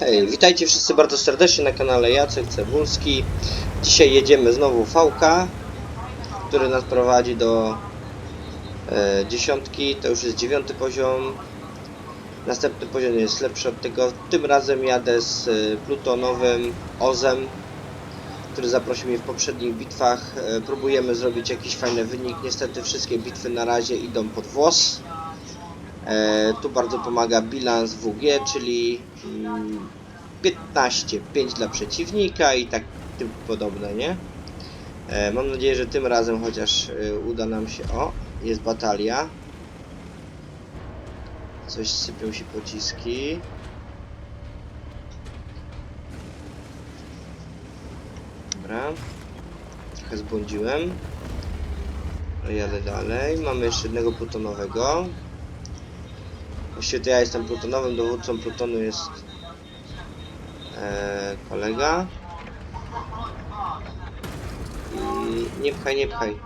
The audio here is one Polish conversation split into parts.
Hej, witajcie wszyscy bardzo serdecznie na kanale Jacek Cebulski. Dzisiaj jedziemy znowu VK, który nas prowadzi do e, dziesiątki. To już jest dziewiąty poziom. Następny poziom jest lepszy od tego. Tym razem jadę z e, plutonowym Ozem, który zaprosił mnie w poprzednich bitwach. E, próbujemy zrobić jakiś fajny wynik. Niestety wszystkie bitwy na razie idą pod włos. E, tu bardzo pomaga bilans WG, czyli mm, 15, 5 dla przeciwnika i tak tym podobne, nie? E, mam nadzieję, że tym razem chociaż e, uda nam się... O, jest batalia. Coś sypią się pociski. Dobra. Trochę zbłądziłem. Jadę dalej. Mamy jeszcze jednego plutonowego. Właściwie to ja jestem plutonowym, dowódcą plutonu jest e, kolega. I nie pchaj, nie pchaj.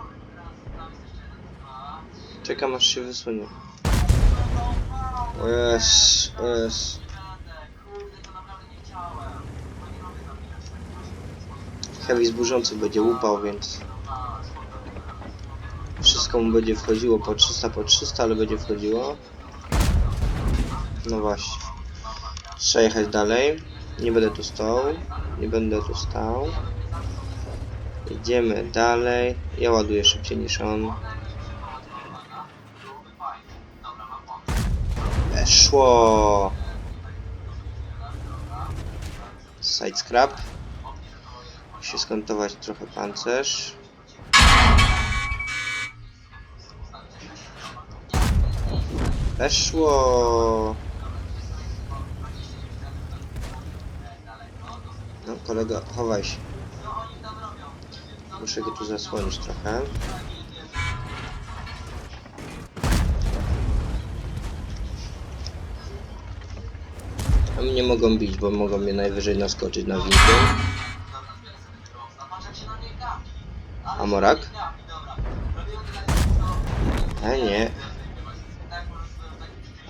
Czekam aż się wysunie. O jest, o jest. Heavy zburzący będzie łupał, więc wszystko mu będzie wchodziło po 300, po 300, ale będzie wchodziło. No właśnie. Trzeba jechać dalej. Nie będę tu stał. Nie będę tu stał. Idziemy dalej. Ja ładuję szybciej niż on. Weszło. Side scrap. Musi skontować trochę pancerz. Weszło. No kolega, chowaj się. Muszę go tu zasłonić trochę. A mnie mogą bić, bo mogą mnie najwyżej naskoczyć na winkę. Amorak? A nie.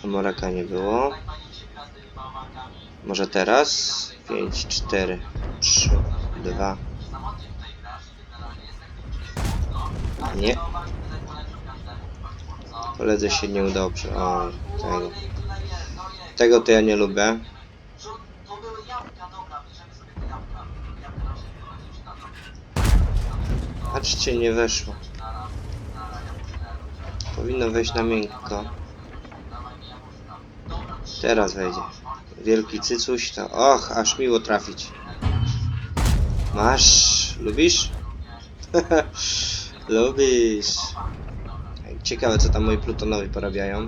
Amoraka nie było. Może teraz? 5, 4, 3, 2. Nie. Koledze się nie udało prze... O, tego. Tego to ja nie lubię. Patrzcie, nie weszło. Powinno wejść na miękko. Teraz wejdzie. Wielki cycuś to... Och, aż miło trafić. Masz... Lubisz? Lubisz. Ciekawe, co tam moi plutonowi porabiają.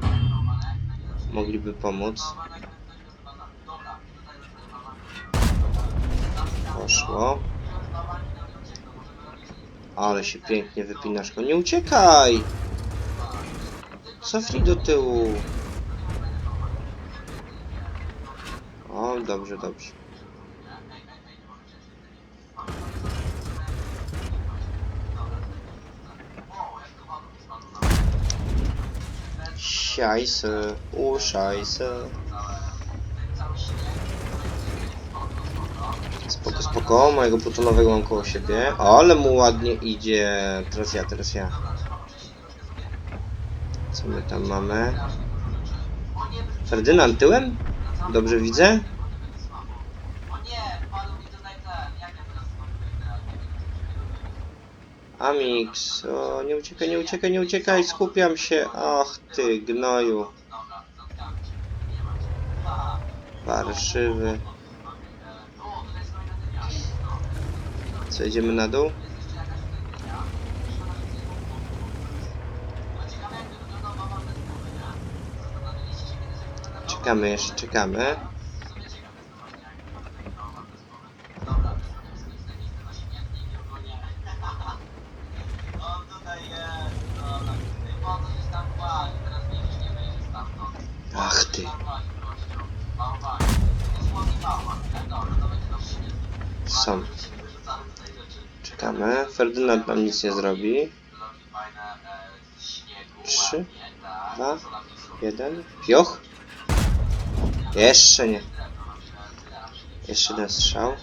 Mogliby pomóc. Poszło. Ale się pięknie wypinasz. No nie uciekaj! Cofnij do tyłu. O, dobrze, dobrze. Scheiße, oh Scheiße. Spoko, spoko, mojego plutonowego mam koło siebie. Ale mu ładnie idzie. Teraz ja, teraz ja. Co my tam mamy? Ferdynand tyłem? Dobrze widzę? Amix, o, nie uciekaj, nie uciekaj, nie uciekaj, skupiam się. Ach ty gnoju. Warszywy. Co, idziemy na dół? Czekamy jeszcze, czekamy. Ach ty. Są. Czekamy. Ferdynand nam nic nie zrobi. Trzy, dwa, jeden. Pioch? Jeszcze nie. Jeszcze jeden strzał.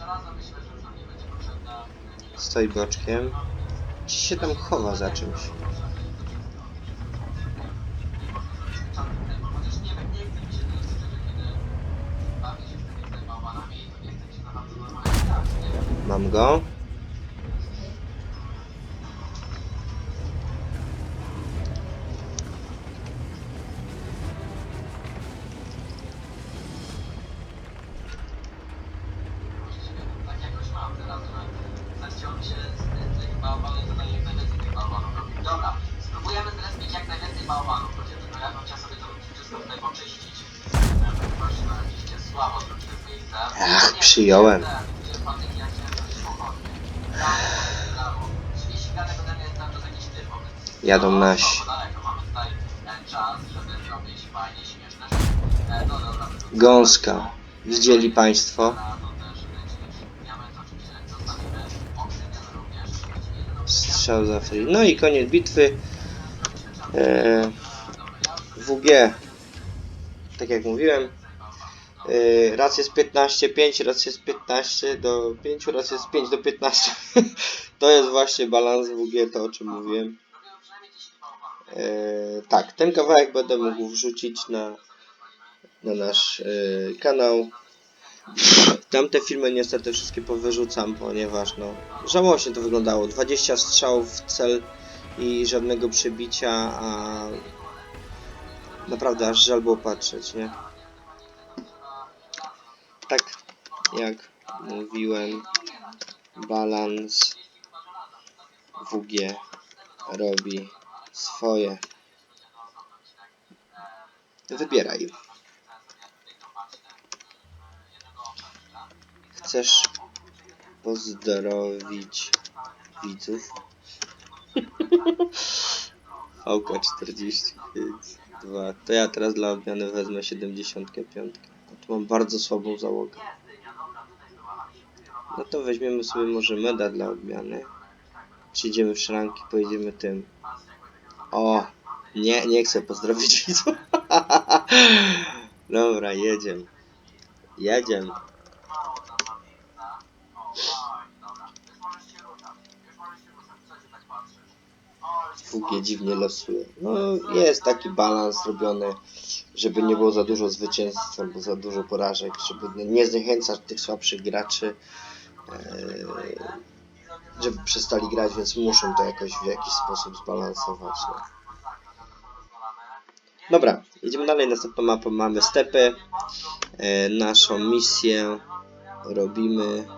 Stoi boczkiem. Ci się tam chowa za czymś. Mam go. E, no dobra. Gąska. Widzieli Państwo? Strzał za free. No i koniec bitwy. Eee, WG. Tak jak mówiłem. Eee, raz jest 15, 5, raz jest 15 do 5, raz jest 5 do 15. to jest właśnie balans WG, to o czym mówiłem. Eee, tak, ten kawałek będę mógł wrzucić na, na nasz eee, kanał. Tamte filmy niestety wszystkie powyrzucam, ponieważ no żałośnie to wyglądało. 20 strzałów w cel i żadnego przebicia, a naprawdę aż żal było patrzeć, nie? Tak jak mówiłem, balans WG robi swoje. Wybieraj. Chcesz pozdrowić widzów? VK 45 2. To ja teraz dla odmiany wezmę 75. Tu mam bardzo słabą załogę. No to weźmiemy sobie może meda dla odmiany. Przyjdziemy w szranki, pojedziemy tym. O! Nie, nie chcę pozdrowić widzów. Dobra, jedziemy. Jedziemy. Dziwnie losuje. No jest taki balans zrobiony, żeby nie było za dużo zwycięstw albo za dużo porażek, żeby nie zniechęcać tych słabszych graczy, eee, żeby przestali grać, więc muszą to jakoś w jakiś sposób zbalansować. No. Dobra, idziemy dalej. Następną mapą mamy stepy. E, naszą misję robimy.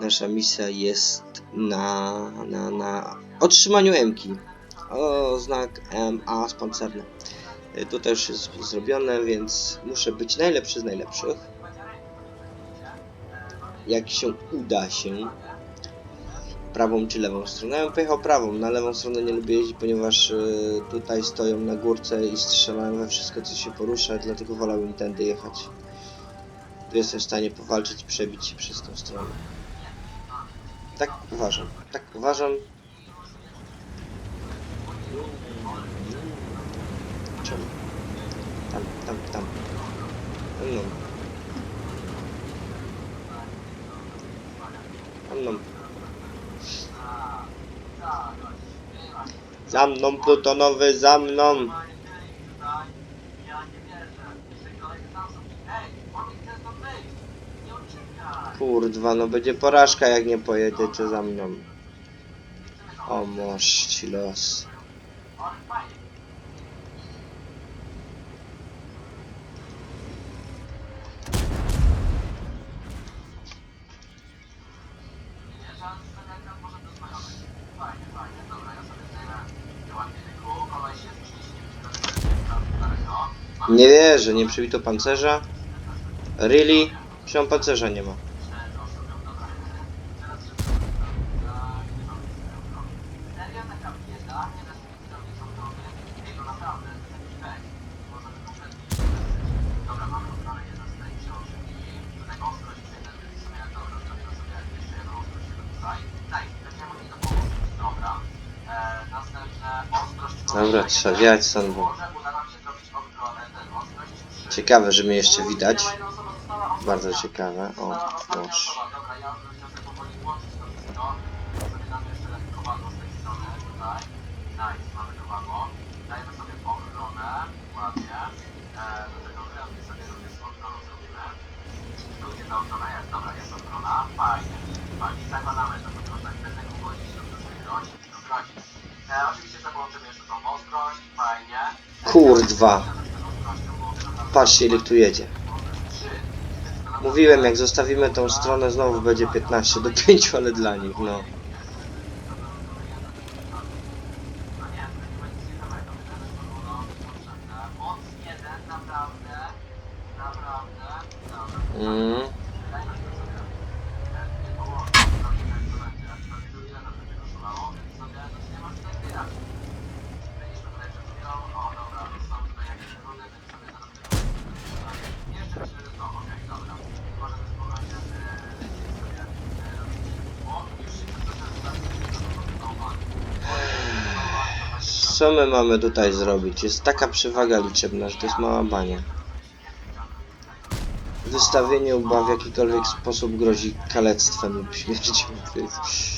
Nasza misja jest na, na, na otrzymaniu Mki. O, znak MA z pancerny. E, Tutaj już jest zrobione, więc muszę być najlepszy z najlepszych. Jak się uda się. Prawą czy lewą stronę? Ja bym pojechał prawą. Na lewą stronę nie lubię jeździć, ponieważ e, tutaj stoją na górce i strzelają we wszystko co się porusza, dlatego wolałbym tędy jechać. Tu jestem w stanie powalczyć przebić się przez tą stronę. Tak uważam. Tak uważam. Tam, tam. Tam, no. Za mną plutonowy, za mną. Kurwa, no będzie porażka jak nie pojedziecie za mną. O, moż ci los. Nie wierzę, nie przybito pancerza. Really? Przecież pancerza nie ma. Dobra, trzeba wiać sandwich. Ciekawe, że mnie jeszcze widać. Bardzo ciekawe. O, proszę. Kurwa. Patrzcie ile tu jedzie. Mówiłem, jak zostawimy tą stronę, znowu będzie 15 do 5, ale dla nich, no. Moc jeden, naprawdę, naprawdę, dobra. Mm. Co my mamy tutaj zrobić? Jest taka przewaga liczebna, że to jest mała bania. Wystawienie uba w jakikolwiek sposób grozi kalectwem lub śmiercią.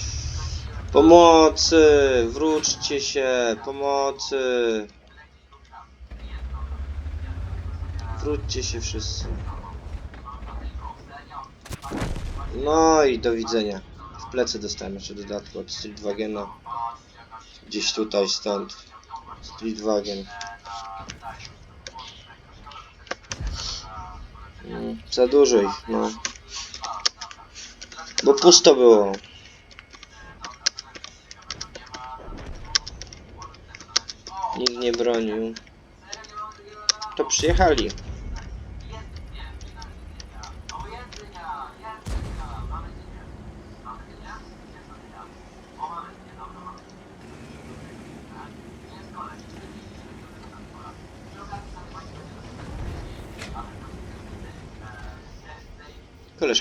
Pomocy! Wróćcie się! Pomocy! Wróćcie się wszyscy. No i do widzenia. W plecy dostałem jeszcze dodatku od Streetwagena. Gdzieś tutaj, stąd. Streetwagen. Mm, Za dużo ich, no. Bo pusto było. Nikt nie bronił. To przyjechali.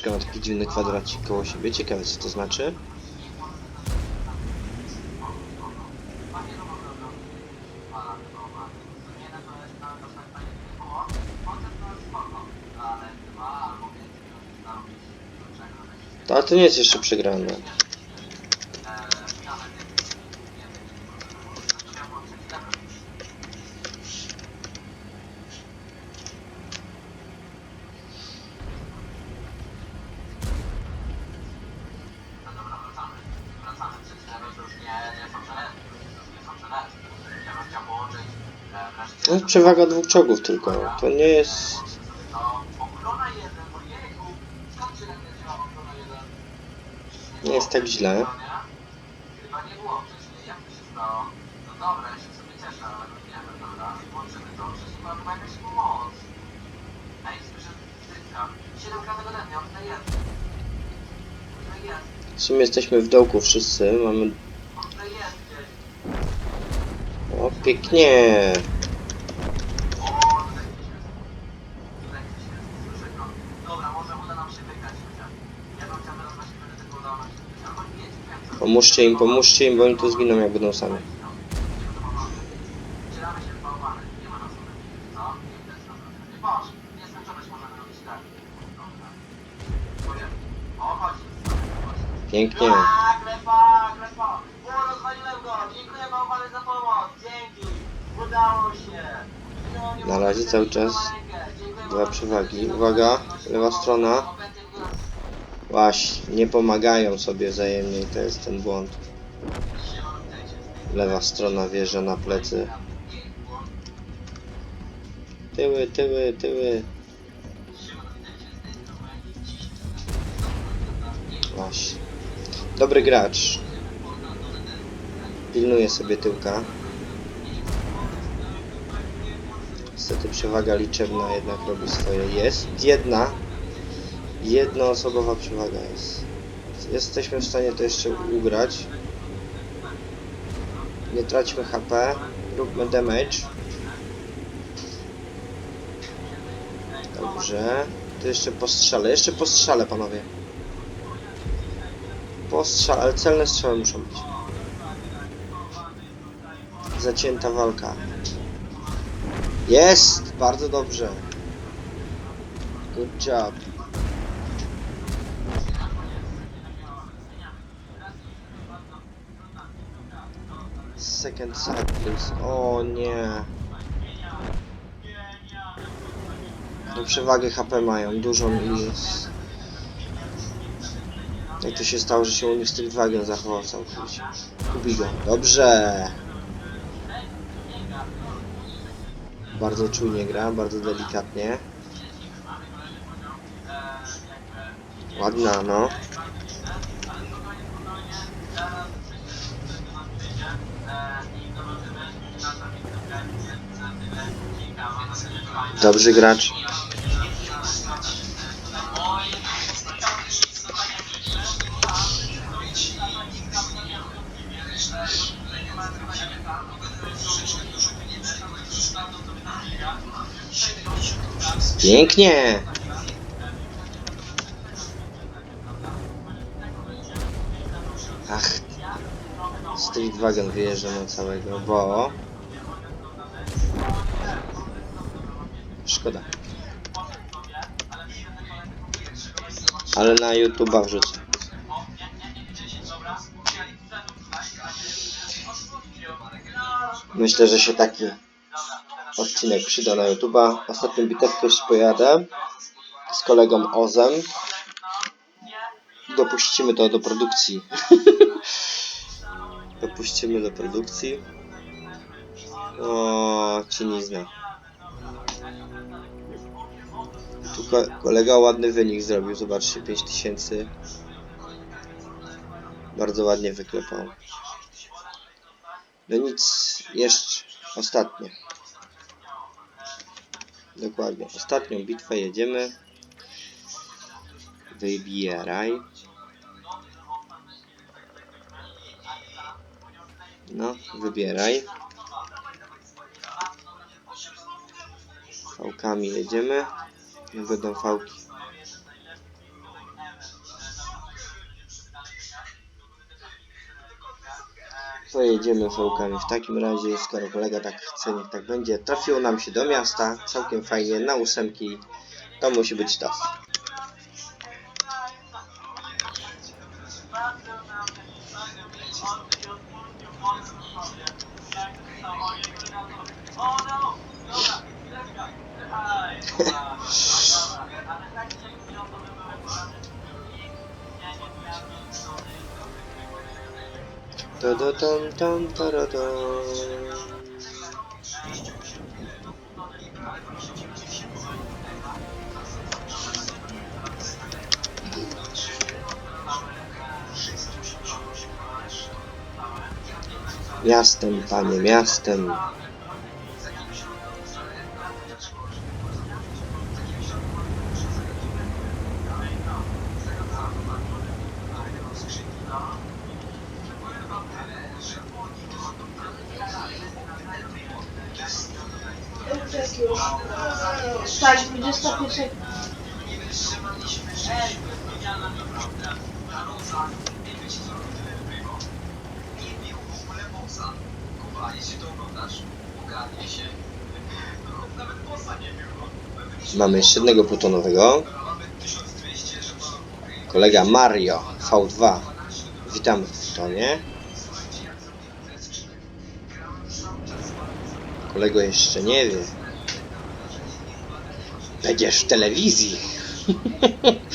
Koleżka ma taki dziwny kwadracik koło siebie. Ciekawe co to znaczy. To, ale to nie jest jeszcze przegrane. Cytka. 7 kratek ode mnie, on tutaj jest. Tutaj jest, W sumie jesteśmy w dołku wszyscy. Mamy... O, pięknie. O, tutaj gdzieś jest. Tutaj gdzieś jest, słyszę go. Dobra, może uda nam się wygrać chociaż. Ja bym chciał teraz właśnie będę tylko udało nam się wygrać. Albo nie, nie wiem co. Pomóżcie im, pomóżcie im, bo oni tu zginą jak będą sami. Pięknie. Na razie cały czas dwa przewagi. Uwaga, lewa strona. Właśnie, nie pomagają sobie wzajemnie i to jest ten błąd. Lewa strona wjeżdża na plecy. Tyły, tyły, tyły. Właśnie. Dobry gracz. Pilnuje sobie tyłka. Niestety przewaga liczebna jednak robi swoje. Jest jedna. Jednoosobowa przewaga jest. Jesteśmy w stanie to jeszcze ugrać. Nie traćmy HP. Róbmy damage. Dobrze. To jeszcze postrzale. Jeszcze postrzale, panowie. Postrzał, ale celne strzały muszą być. Zacięta walka. Jest! Bardzo dobrze. Good job. Second cycles. O nie. No przewagę HP mają, dużą i... Jak to się stało, że się u nich Street Wagon zachował całkowicie? Kubi go. Dobrze. Bardzo czujnie gra, bardzo delikatnie. Ładna, no. Dobry gracz. Pięknie! Ach, Street Wagon wyjeżdża na całego, bo... Szkoda. Ale na YouTube'a wrzucę. Myślę, że się taki odcinek przyda na YouTube'a. Ostatnią bitewkę już pojadę z kolegą Ozem. Dopuścimy to do produkcji. Dopuścimy do produkcji. O, cinizna. Tu ko kolega ładny wynik zrobił, zobaczcie, 5000. Bardzo ładnie wyklepał. No nic, jeszcze ostatnie. Dokładnie, ostatnią bitwę jedziemy. Wybieraj. No, wybieraj. Fałkami jedziemy. Będą fałki. To jedziemy fałkami. W takim razie, skoro kolega tak chce, niech tak będzie. Trafiło nam się do miasta, całkiem fajnie, na ósemki. To musi być to. Ta da tam tam ta da da. Panie, jastem. Mamy jeszcze jednego plutonowego. Kolega Mario V2. Witamy w plutonie. Kolego jeszcze nie wie. Będziesz w telewizji.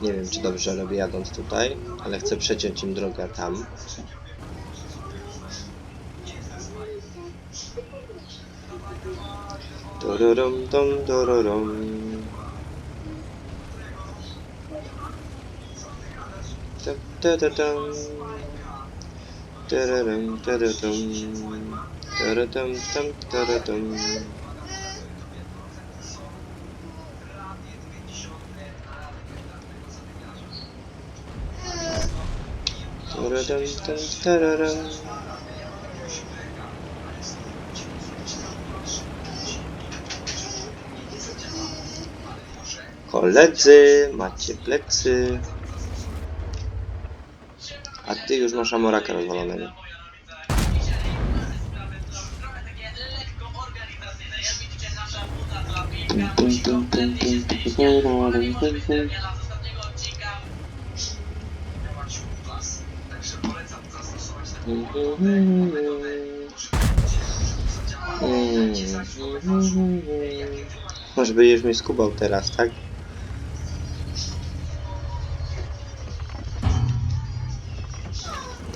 Nie wiem, czy dobrze robię jadąc tutaj, ale chcę przeciąć im drogę tam. Dururum dum dururum. Da-da-dum. Da-da-dum, da-da-dum. Da-da-dum, dum, da-da-dum. Da-da-dum, dum, da-da-dum. koledzy, macie plecy. A ty już masz amoraka rozwalonego. Hmm. Może będziesz mnie skubał teraz, tak?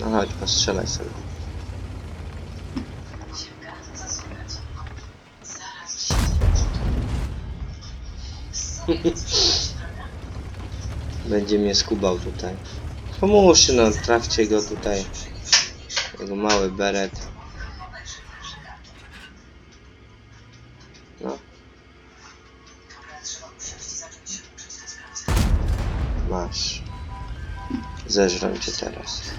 No chodź, postrzelaj sobie. Będzie mnie skubał tutaj. Pomóżcie no, trafcie go tutaj. Jego mały beret. No. Masz. Zeżrę cię teraz.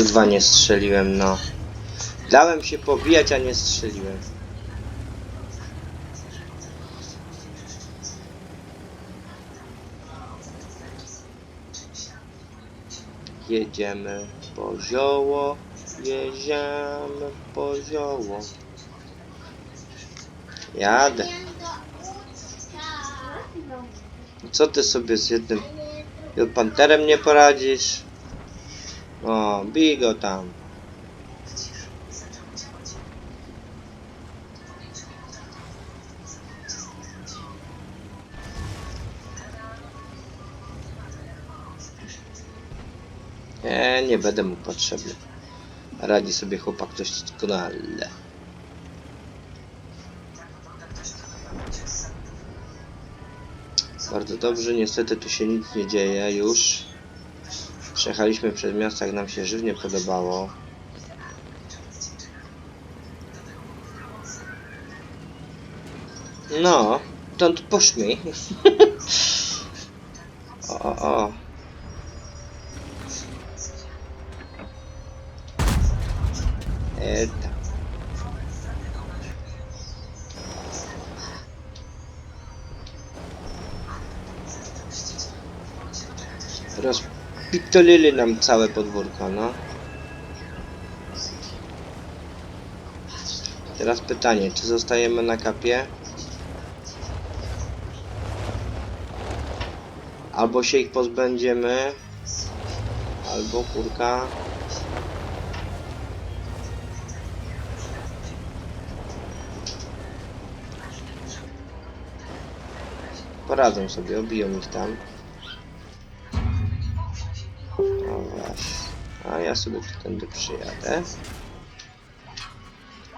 Kurwa nie strzeliłem, no. Dałem się pobijać, a nie strzeliłem. Jedziemy po zioło, jedziemy po zioło. Jadę. Co ty sobie z jednym panterem nie poradzisz? O, bij. Nie, nie będę mu potrzebny. Radzi sobie chłopak doskonale. Bardzo dobrze, niestety tu się nic nie dzieje już. Przejechaliśmy przez miasto, jak nam się żywnie podobało. No, don't push me. o, o, o. Eta. Rozpitolili nam całe podwórko, no. Teraz pytanie, czy zostajemy na kapie? Albo się ich pozbędziemy, albo kurka. Poradzą sobie, obiją ich tam. Ja sobie tędy przyjadę.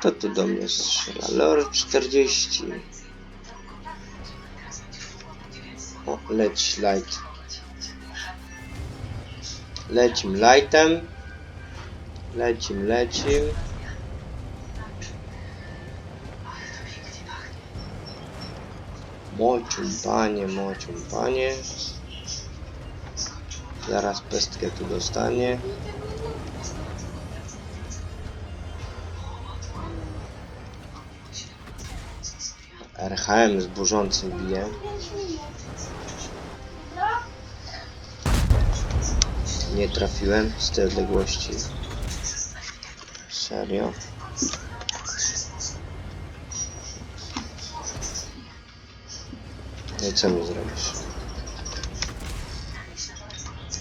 To tu do mnie strzela. Lord 40. O, leć light. Lecim lightem. Lecim, lecim. Mocium, panie, mocium, panie. Zaraz pestkę tu dostanie. RHM z burzącym bije. Nie trafiłem z tej odległości. Serio? No i co mi zrobisz?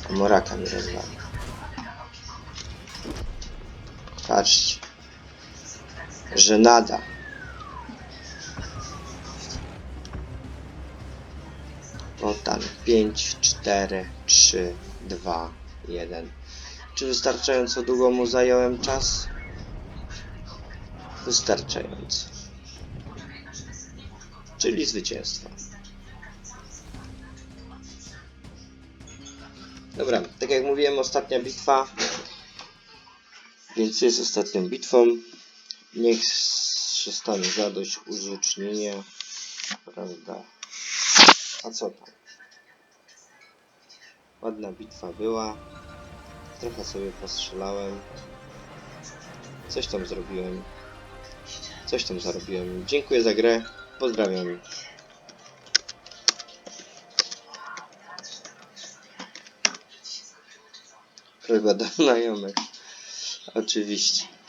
Moraka mi rozwali. Patrzcie. Żenada. 5, 4, 3, 2, 1. Czy wystarczająco długo mu zająłem czas? Wystarczająco. Czyli zwycięstwo. Dobra, tak jak mówiłem, ostatnia bitwa. Więc jest ostatnią bitwą. Niech się stanie zadość użycznienie. Prawda? A co tam? Ładna bitwa była. Trochę sobie postrzelałem. Coś tam zrobiłem. Coś tam zarobiłem. Dziękuję za grę. Pozdrawiam. Chyba do. Oczywiście.